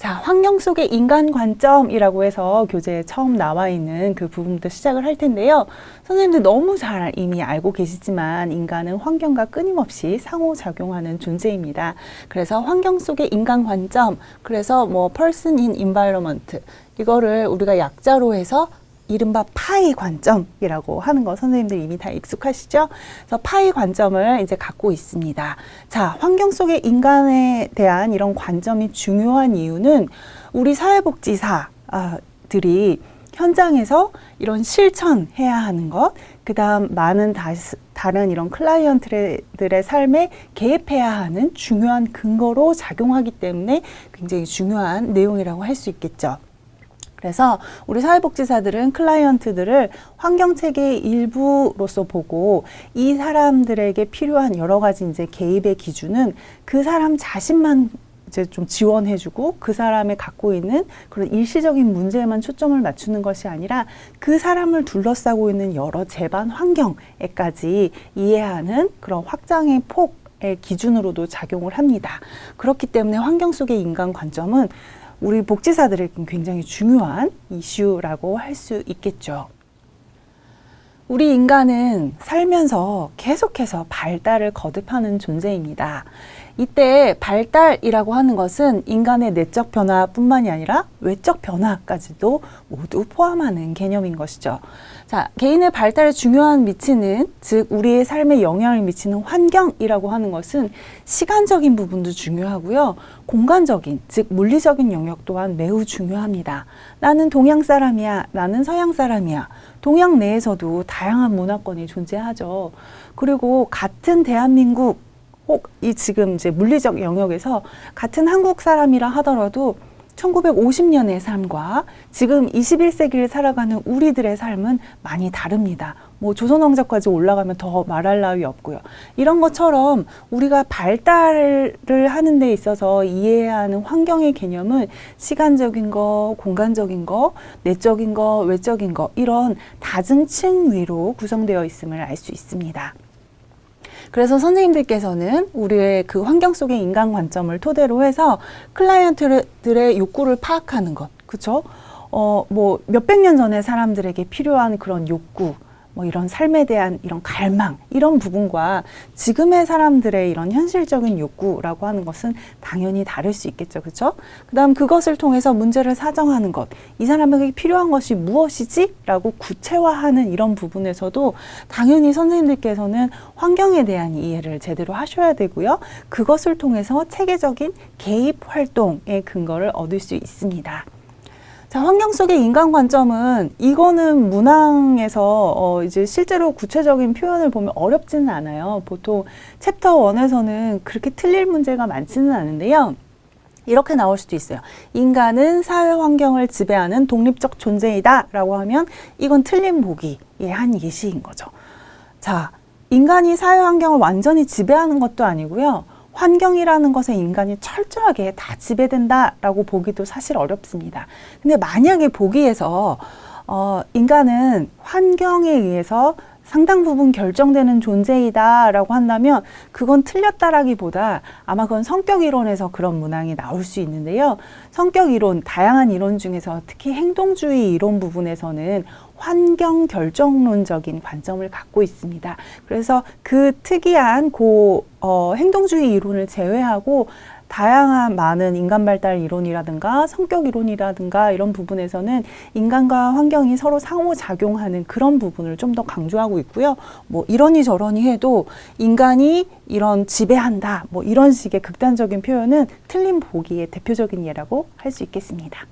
자, 환경 속의 인간 관점이라고 해서 교재에 처음 나와 있는 그 부분부터 시작을 할 텐데요. 선생님들 너무 잘 이미 알고 계시지만 인간은 환경과 끊임없이 상호작용하는 존재입니다. 그래서 환경 속의 인간 관점, 그래서 뭐 person in environment 이거를 우리가 약자로 해서 이른바 파이 관점이라고 하는 거 선생님들 이미 다 익숙하시죠? 그래서 파이 관점을 이제 갖고 있습니다. 자, 환경 속의 인간에 대한 이런 관점이 중요한 이유는 우리 사회복지사들이 현장에서 이런 실천해야 하는 것, 그 다음 많은 다, 다른 이런 클라이언트들의 삶에 개입해야 하는 중요한 근거로 작용하기 때문에 굉장히 중요한 내용이라고 할 수 있겠죠. 그래서 우리 사회복지사들은 클라이언트들을 환경 체계의 일부로서 보고 이 사람들에게 필요한 여러 가지 이제 개입의 기준은 그 사람 자신만 이제 좀 지원해주고 그 사람의 갖고 있는 그런 일시적인 문제에만 초점을 맞추는 것이 아니라 그 사람을 둘러싸고 있는 여러 재반 환경에까지 이해하는 그런 확장의 폭의 기준으로도 작용을 합니다. 그렇기 때문에 환경 속의 인간 관점은 우리 복지사들에게 굉장히 중요한 이슈라고 할 수 있겠죠. 우리 인간은 살면서 계속해서 발달을 거듭하는 존재입니다. 이때 발달이라고 하는 것은 인간의 내적 변화뿐만이 아니라 외적 변화까지도 모두 포함하는 개념인 것이죠. 자, 개인의 발달에 중요한 미치는, 즉, 우리의 삶에 영향을 미치는 환경이라고 하는 것은 시간적인 부분도 중요하고요. 공간적인, 즉, 물리적인 영역 또한 매우 중요합니다. 나는 동양 사람이야. 나는 서양 사람이야. 동양 내에서도 다양한 문화권이 존재하죠. 그리고 같은 대한민국 혹 이 지금 이제 물리적 영역에서 같은 한국 사람이라 하더라도 1950년의 삶과 지금 21세기를 살아가는 우리들의 삶은 많이 다릅니다. 뭐 조선왕자까지 올라가면 더 말할 나위 없고요. 이런 것처럼 우리가 발달을 하는 데 있어서 이해해야 하는 환경의 개념은 시간적인 거, 공간적인 거, 내적인 거, 외적인 거 이런 다중층 위로 구성되어 있음을 알 수 있습니다. 그래서 선생님들께서는 우리의 그 환경 속의 인간 관점을 토대로 해서 클라이언트들의 욕구를 파악하는 것, 그쵸? 어, 뭐, 몇백 년 전에 사람들에게 필요한 그런 욕구, 뭐 이런 삶에 대한 이런 갈망, 이런 부분과 지금의 사람들의 이런 현실적인 욕구라고 하는 것은 당연히 다를 수 있겠죠. 그죠? 그 다음 그것을 통해서 문제를 사정하는 것. 이 사람에게 필요한 것이 무엇이지? 라고 구체화하는 이런 부분에서도 당연히 선생님들께서는 환경에 대한 이해를 제대로 하셔야 되고요. 그것을 통해서 체계적인 개입 활동의 근거를 얻을 수 있습니다. 자, 환경 속의 인간 관점은 이거는 문항에서 어 이제 실제로 구체적인 표현을 보면 어렵지는 않아요. 보통 챕터 원에서는 그렇게 틀릴 문제가 많지는 않은데요. 이렇게 나올 수도 있어요. 인간은 사회 환경을 지배하는 독립적 존재이다 라고 하면 이건 틀린 보기의 한 예시인 거죠. 자, 인간이 사회 환경을 완전히 지배하는 것도 아니고요. 환경이라는 것에 인간이 철저하게 다 지배된다라고 보기도 사실 어렵습니다. 근데 만약에 보기에서 어, 인간은 환경에 의해서 상당 부분 결정되는 존재이다라고 한다면 그건 틀렸다라기보다 아마 그건 성격 이론에서 그런 문항이 나올 수 있는데요. 성격 이론, 다양한 이론 중에서 특히 행동주의 이론 부분에서는 환경 결정론적인 관점을 갖고 있습니다. 그래서 그 특이한 고 어, 행동주의 이론을 제외하고 다양한 많은 인간 발달 이론이라든가 성격 이론이라든가 이런 부분에서는 인간과 환경이 서로 상호작용하는 그런 부분을 좀 더 강조하고 있고요. 뭐 이러니 저러니 해도 인간이 이런 지배한다 뭐 이런 식의 극단적인 표현은 틀린 보기의 대표적인 예라고 할 수 있겠습니다.